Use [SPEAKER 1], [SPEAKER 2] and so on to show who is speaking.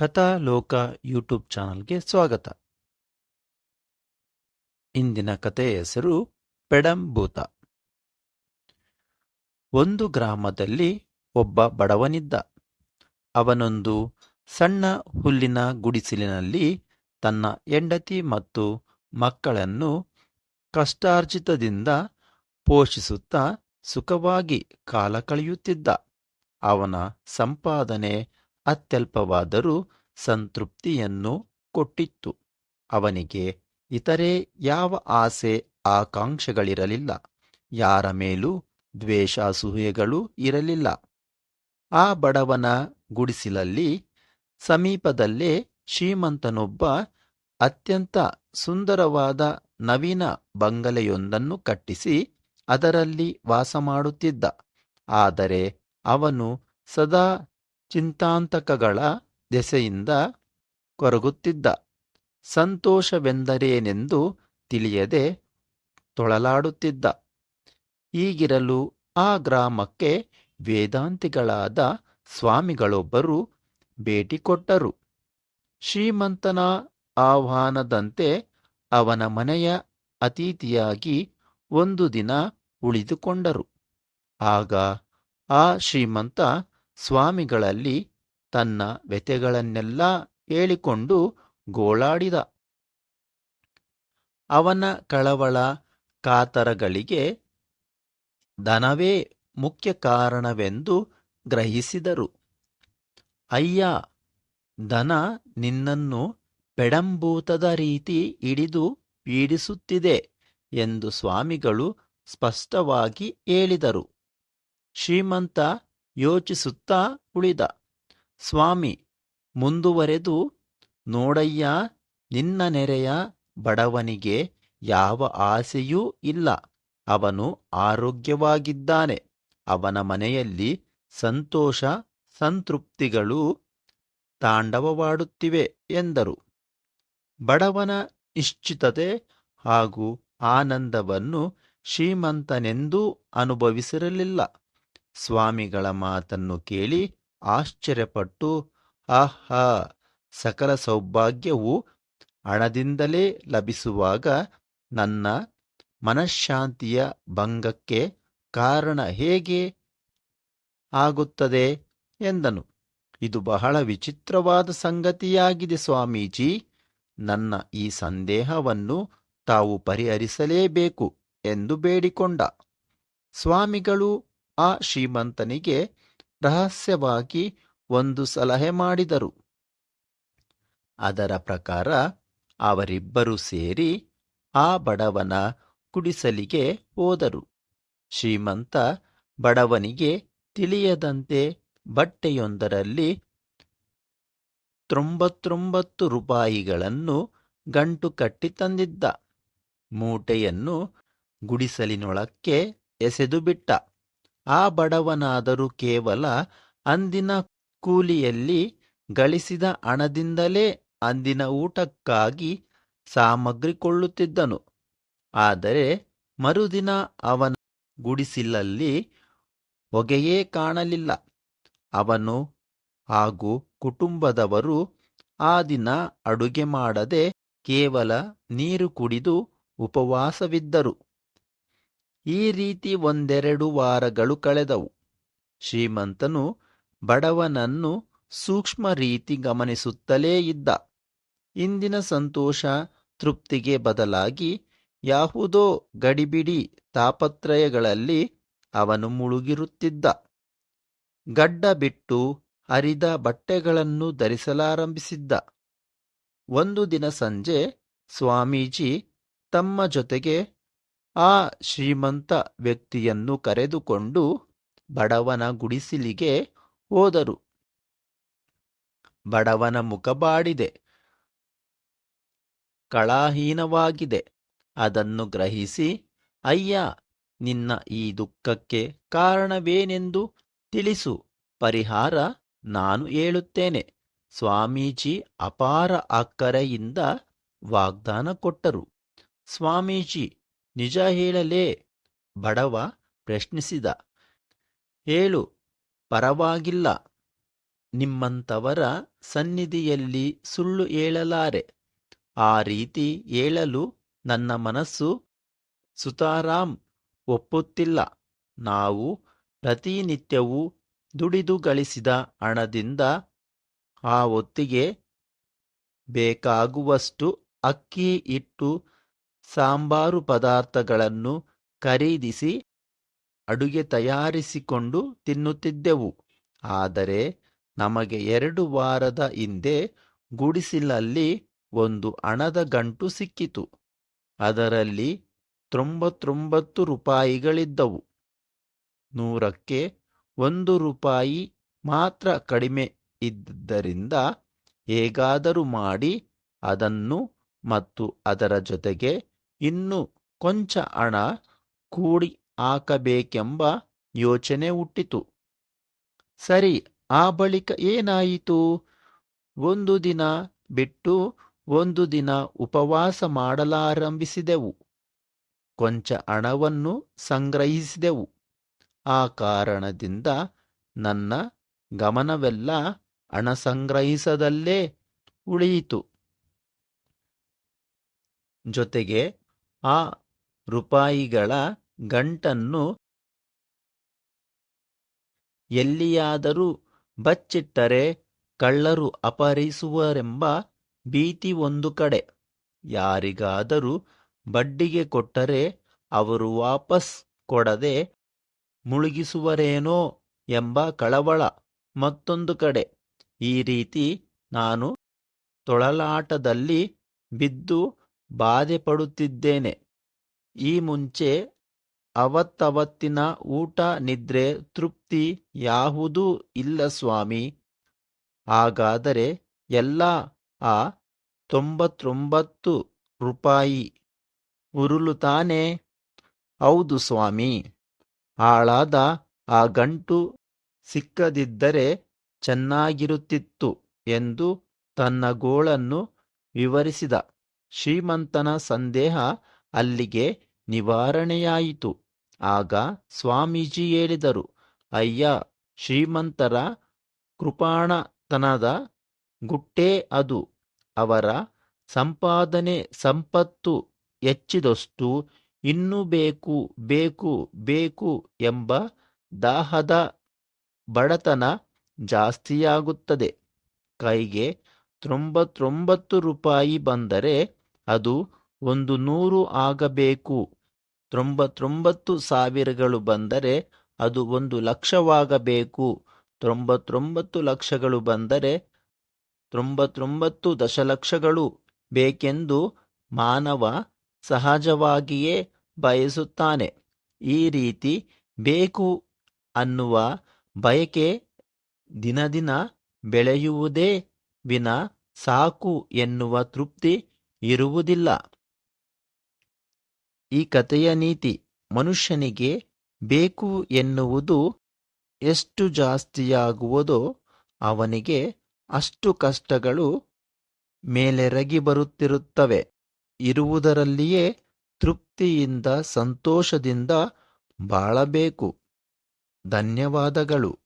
[SPEAKER 1] ಕಥಾಲೋಕ YouTube ಚಾನಲ್ಗೆ ಸ್ವಾಗತ. ಇಂದಿನ ಕಥೆಯ ಹೆಸರು ಪೆಡಂಭೂತ ಒಂದು ಗ್ರಾಮದಲ್ಲಿ ಒಬ್ಬ ಬಡವನಿದ್ದ. ಅವನೊಂದು ಸಣ್ಣ ಹುಲ್ಲಿನ ಗುಡಿಸಲಿನಲ್ಲಿ ತನ್ನ ಹೆಂಡತಿ ಮತ್ತು ಮಕ್ಕಳನ್ನು ಕಷ್ಟಾರ್ಜಿತದಿಂದ ಪೋಷಿಸುತ್ತಾ ಸುಖವಾಗಿ ಕಾಲ ಕಳೆಯುತ್ತಿದ್ದ. ಅವನ ಸಂಪಾದನೆ ಅತ್ಯಲ್ಪವಾದರೂ ಸಂತೃಪ್ತಿಯನ್ನು ಕೊಟ್ಟಿತ್ತು. ಅವನಿಗೆ, ಇತರೆ ಯಾವ ಆಸೆ ಆಕಾಂಕ್ಷೆಗಳಿರಲಿಲ್ಲ? ಯಾರ ಮೇಲೂ ದ್ವೇಷಾಸೂಹೆಗಳು ಇರಲಿಲ್ಲ. ಆ ಬಡವನ ಗುಡಿಸಿಲಲ್ಲಿ, ಸಮೀಪದಲ್ಲೇ ಶ್ರೀಮಂತನೊಬ್ಬ ಅತ್ಯಂತ ಸುಂದರವಾದ ನವೀನ ಬಂಗಲೆಯೊಂದನ್ನು ಕಟ್ಟಿಸಿ ಅದರಲ್ಲಿ ವಾಸ ಮಾಡುತ್ತಿದ್ದ. ಆದರೆ ಅವನು ಸದಾ ಚಿಂತಾಂತಕಗಳ ದೆಸೆಯಿಂದ ಕೊರಗುತ್ತಿದ್ದ. ಸಂತೋಷವೆಂದರೇನೆಂದು ತಿಳಿಯದೆ ತೊಳಲಾಡುತ್ತಿದ್ದ. ಈಗಿರಲು ಆ ಗ್ರಾಮಕ್ಕೆ ವೇದಾಂತಿಗಳಾದ ಸ್ವಾಮಿಗಳೊಬ್ಬರು ಭೇಟಿ ಕೊಟ್ಟರು. ಶ್ರೀಮಂತನ ಆಹ್ವಾನದಂತೆ ಅವನ ಮನೆಯ ಅತಿಥಿಯಾಗಿ ಒಂದು ದಿನ ಉಳಿದುಕೊಂಡರು. ಆಗ ಆ ಶ್ರೀಮಂತ ಸ್ವಾಮಿಗಳಲ್ಲಿ ತನ್ನ ವ್ಯಥೆಗಳನ್ನೆಲ್ಲ ಹೇಳಿಕೊಂಡು ಗೋಳಾಡಿದ. ಅವನ ಕಳವಳ ಕಾತರಗಳಿಗೆ ಧನವೇ ಮುಖ್ಯ ಕಾರಣವೆಂದು ಗ್ರಹಿಸಿದರು. ಅಯ್ಯ, ಧನ ನಿನ್ನನ್ನು ಪೆಡಂಭೂತದ ರೀತಿ ಹಿಡಿದು ಪೀಡಿಸುತ್ತಿದೆ ಎಂದು ಸ್ವಾಮಿಗಳು ಸ್ಪಷ್ಟವಾಗಿ ಹೇಳಿದರು. ಶ್ರೀಮಂತ ಯೋಚಿಸುತ್ತಾ ಉಳಿದ. ಸ್ವಾಮಿ, ಮುಂದುವರೆದು ನೋಡಯ್ಯ, ನಿನ್ನ ನೆರೆಯ ಬಡವನಿಗೆ ಯಾವ ಆಸೆಯೂ ಇಲ್ಲ. ಅವನು ಆರೋಗ್ಯವಾಗಿದ್ದಾನೆ. ಅವನ ಮನೆಯಲ್ಲಿ ಸಂತೋಷ, ಸಂತೃಪ್ತಿಗಳು ತಾಂಡವವಾಡುತ್ತಿವೆ ಎಂದರು. ಬಡವನ ನಿಶ್ಚಿತತೆ ಹಾಗೂ ಆನಂದವನ್ನು ಶ್ರೀಮಂತನೆಂದೂ ಅನುಭವಿಸಿರಲಿಲ್ಲ. ಸ್ವಾಮಿಗಳ ಮಾತನ್ನು ಕೇಳಿ ಆಶ್ಚರ್ಯಪಟ್ಟು, ಆಹಾ, ಸಕಲ ಸೌಭಾಗ್ಯವು ಹಣದಿಂದಲೇ ಲಭಿಸುವಾಗ ನನ್ನ ಮನಃಶಾಂತಿಯ ಭಂಗಕ್ಕೆ ಕಾರಣ ಹೇಗೆ ಆಗುತ್ತದೆ? ಎಂದನು. ಇದು ಬಹಳ ವಿಚಿತ್ರವಾದ ಸಂಗತಿಯಾಗಿದೆ ಸ್ವಾಮೀಜಿ. ನನ್ನ ಈ ಸಂದೇಹವನ್ನು ತಾವು ಪರಿಹರಿಸಲೇಬೇಕು ಎಂದು ಬೇಡಿಕೊಂಡ. ಸ್ವಾಮಿಗಳು ಆ ಶ್ರೀಮಂತನಿಗೆ ರಹಸ್ಯವಾಗಿ ಒಂದು ಸಲಹೆ ಮಾಡಿದರು. ಅದರ ಪ್ರಕಾರ ಅವರಿಬ್ಬರು ಸೇರಿ ಆ ಬಡವನ ಕುಡಿಸಲಿಗೆ ಹೋದರು. ಶ್ರೀಮಂತ ಬಡವನಿಗೆ ತಿಳಿಯದಂತೆ ಬಟ್ಟೆಯೊಂದರಲ್ಲಿ ತೊಂಬತ್ತೊಂಬತ್ತು ರೂಪಾಯಿಗಳನ್ನು ಗಂಟು ಕಟ್ಟಿ ತಂದಿದ್ದ. ಮೂಟೆಯನ್ನು ಗುಡಿಸಲಿನೊಳಕ್ಕೆ ಎಸೆದು ಬಿಟ್ಟ ಆ ಬಡವನಾದರೂ ಕೇವಲ ಅಂದಿನ ಕೂಲಿಯಲ್ಲಿ ಗಳಿಸಿದ ಹಣದಿಂದಲೇ ಅಂದಿನ ಊಟಕ್ಕಾಗಿ ಸಾಮಗ್ರಿ ಕೊಳ್ಳುತ್ತಿದ್ದನು ಆದರೆ ಮರುದಿನ ಅವನ ಗುಡಿಸಿಲಲ್ಲಿ ಹೊಗೆಯೇ ಕಾಣಲಿಲ್ಲ. ಅವನು ಹಾಗೂ ಕುಟುಂಬದವರು ಆ ದಿನ ಅಡುಗೆ ಮಾಡದೆ ಕೇವಲ ನೀರು ಕುಡಿದು ಉಪವಾಸವಿದ್ದರು. ಈ ರೀತಿ ಒಂದೆರಡು ವಾರಗಳು ಕಳೆದವು. ಶ್ರೀಮಂತನು ಬಡವನನ್ನು ಸೂಕ್ಷ್ಮ ರೀತಿ ಗಮನಿಸುತ್ತಲೇ ಇದ್ದ. ಇಂದಿನ ಸಂತೋಷ ತೃಪ್ತಿಗೆ ಬದಲಾಗಿ ಯಾವುದೋ ಗಡಿಬಿಡಿ ತಾಪತ್ರಯಗಳಲ್ಲಿ ಅವನು ಮುಳುಗಿರುತ್ತಿದ್ದ. ಗಡ್ಡ ಬಿಟ್ಟು ಹರಿದ ಬಟ್ಟೆಗಳನ್ನು ಧರಿಸಲಾರಂಭಿಸಿದ್ದ. ಒಂದು ದಿನ ಸಂಜೆ ಸ್ವಾಮೀಜಿ ತಮ್ಮ ಜೊತೆಗೆ ಆ ಶ್ರೀಮಂತ ವ್ಯಕ್ತಿಯನ್ನು ಕರೆದುಕೊಂಡು ಬಡವನ ಗುಡಿಸಿಲಿಗೆ ಹೋದರು. ಬಡವನ ಮುಖ ಬಾಡಿದೆ. ಕಳಾಹೀನವಾಗಿದೆ. ಅದನ್ನು ಗ್ರಹಿಸಿ, ಅಯ್ಯ, ನಿನ್ನ ಈ ದುಃಖಕ್ಕೆ ಕಾರಣವೇನೆಂದು ತಿಳಿಸು. ಪರಿಹಾರ ನಾನು ಹೇಳುತ್ತೇನೆ. ಸ್ವಾಮೀಜಿ ಅಪಾರ ಅಕ್ಕರೆಯಿಂದ ವಾಗ್ದಾನ ಕೊಟ್ಟರು. ಸ್ವಾಮೀಜಿ ನಿಜ ಹೇಳಲೇ ಬಡವ ಪ್ರಶ್ನಿಸಿದ. ಹೇಳು, ಪರವಾಗಿಲ್ಲ. ನಿಮ್ಮಂಥವರ ಸನ್ನಿಧಿಯಲ್ಲಿ ಸುಳ್ಳು ಹೇಳಲಾರೆ. ಆ ರೀತಿ ಹೇಳಲು ನನ್ನ ಮನಸ್ಸು ಸುತಾರಾಮ್ ಒಪ್ಪುತ್ತಿಲ್ಲ. ನಾವು ಪ್ರತಿನಿತ್ಯವೂ ದುಡಿದು ಗಳಿಸಿದ ಹಣದಿಂದ ಆ ಹೊತ್ತಿಗೆ ಬೇಕಾಗುವಷ್ಟು ಅಕ್ಕಿ ಹಿಟ್ಟು ಸಾಂಬಾರು ಪದಾರ್ಥಗಳನ್ನು ಖರೀದಿಸಿ ಅಡುಗೆ ತಯಾರಿಸಿಕೊಂಡು ತಿನ್ನುತ್ತಿದ್ದೆವು. ಆದರೆ ನಮಗೆ ಎರಡು ವಾರದ ಹಿಂದೆ ಗುಡಿಸಿಲಲ್ಲಿ ಒಂದು ಹಣದ ಗಂಟು ಸಿಕ್ಕಿತು. ಅದರಲ್ಲಿ ತೊಂಬತ್ತೊಂಬತ್ತು ರೂಪಾಯಿಗಳಿದ್ದವು. ನೂರಕ್ಕೆ ಒಂದು ರೂಪಾಯಿ ಮಾತ್ರ ಕಡಿಮೆ ಇದ್ದರಿಂದ ಹೇಗಾದರೂ ಮಾಡಿ ಅದನ್ನು ಮತ್ತು ಅದರ ಜೊತೆಗೆ ಇನ್ನೂ ಕೊಂಚ ಹಣ ಕೂಡಿ ಹಾಕಬೇಕೆಂಬ ಯೋಚನೆ ಹುಟ್ಟಿತು. ಸರಿ, ಆ ಬಳಿಕ ಏನಾಯಿತು? ಒಂದು ದಿನ ಬಿಟ್ಟು ಒಂದು ದಿನ ಉಪವಾಸ ಮಾಡಲಾರಂಭಿಸಿದೆವು. ಕೊಂಚ ಹಣವನ್ನು ಸಂಗ್ರಹಿಸಿದೆವು. ಆ ಕಾರಣದಿಂದ ನನ್ನ ಗಮನವೆಲ್ಲ ಹಣ ಸಂಗ್ರಹಿಸದಲ್ಲೇ ಉಳಿಯಿತು. ಜೊತೆಗೆ ಆ ರೂಪಾಯಿಗಳ ಗಂಟನ್ನು ಎಲ್ಲಿಯಾದರೂ ಬಚ್ಚಿಟ್ಟರೆ ಕಳ್ಳರು ಅಪಹರಿಸುವರೆಂಬ ಭೀತಿ ಒಂದು ಕಡೆ. ಯಾರಿಗಾದರೂ ಬಡ್ಡಿಗೆ ಕೊಟ್ಟರೆ ಅವರು ವಾಪಸ್ ಕೊಡದೆ ಮುಳುಗಿಸುವರೇನೋ ಎಂಬ ಕಳವಳ ಮತ್ತೊಂದು ಕಡೆ. ಈ ರೀತಿ ನಾನು ತೊಳಲಾಟದಲ್ಲಿ ಬಿದ್ದು ಬಾಧೆ ಪಡುತ್ತಿದ್ದೇನೆ ಈ ಮುಂಚೆ ಅವತ್ತವತ್ತಿನ ಊಟ ನಿದ್ರೆ ತೃಪ್ತಿ ಯಾವುದೂ ಇಲ್ಲ ಸ್ವಾಮಿ. ಹಾಗಾದರೆ ಎಲ್ಲ ಆ ತೊಂಬತ್ತೊಂಬತ್ತು ರೂಪಾಯಿ ಉರುಳು ತಾನೇ? ಹೌದು ಸ್ವಾಮಿ. ಹಾಳಾದ ಆ ಗಂಟು ಸಿಕ್ಕದಿದ್ದರೆ ಚೆನ್ನಾಗಿರುತ್ತಿತ್ತು ಎಂದು ತನ್ನ ಗೋಳನ್ನು ವಿವರಿಸಿದ. ಶ್ರೀಮಂತನ ಸಂದೇಹ ಅಲ್ಲಿಗೆ ನಿವಾರಣೆಯಾಯಿತು. ಆಗ ಸ್ವಾಮೀಜಿ ಹೇಳಿದರು, ಅಯ್ಯ, ಶ್ರೀಮಂತರ ಕೃಪಾಣತನದ ಗುಟ್ಟೇ ಅದು. ಅವರ ಸಂಪಾದನೆ ಸಂಪತ್ತು ಹೆಚ್ಚಿದಷ್ಟು ಇನ್ನೂ ಬೇಕು ಬೇಕು ಬೇಕು ಎಂಬ ದಾಹದ ಬಡತನ ಜಾಸ್ತಿಯಾಗುತ್ತದೆ. ಕೈಗೆ ತೊಂಬತ್ತೊಂಬತ್ತು ರೂಪಾಯಿ ಬಂದರೆ ಅದು ಒಂದು ನೂರು ಆಗಬೇಕು. ತೊಂಬತ್ತೊಂಬತ್ತು ಸಾವಿರಗಳು ಬಂದರೆ ಅದು ಒಂದು ಲಕ್ಷವಾಗಬೇಕು. ತೊಂಬತ್ತೊಂಬತ್ತು ಲಕ್ಷಗಳು ಬಂದರೆ ತೊಂಬತ್ತೊಂಬತ್ತು ದಶಲಕ್ಷಗಳು ಬೇಕೆಂದು ಮಾನವ ಸಹಜವಾಗಿಯೇ ಬಯಸುತ್ತಾನೆ. ಈ ರೀತಿ ಬೇಕು ಅನ್ನುವ ಬಯಕೆ ದಿನದಿನ ಬೆಳೆಯುವುದೇ ವಿನ ಸಾಕು ಎನ್ನುವ ತೃಪ್ತಿ ಇರುವುದಿಲ್ಲ. ಈ ಕಥೆಯ ನೀತಿ ಮನುಷ್ಯನಿಗೆ ಬೇಕು ಎನ್ನುವುದು ಎಷ್ಟು ಜಾಸ್ತಿಯಾಗುವುದೋ ಅವನಿಗೆ ಅಷ್ಟು ಕಷ್ಟಗಳು ಮೇಲೆರಗಿ ಬರುತ್ತಿರುತ್ತವೆ. ಇರುವುದರಲ್ಲಿಯೇ ತೃಪ್ತಿಯಿಂದ, ಸಂತೋಷದಿಂದ ಬಾಳಬೇಕು. ಧನ್ಯವಾದಗಳು.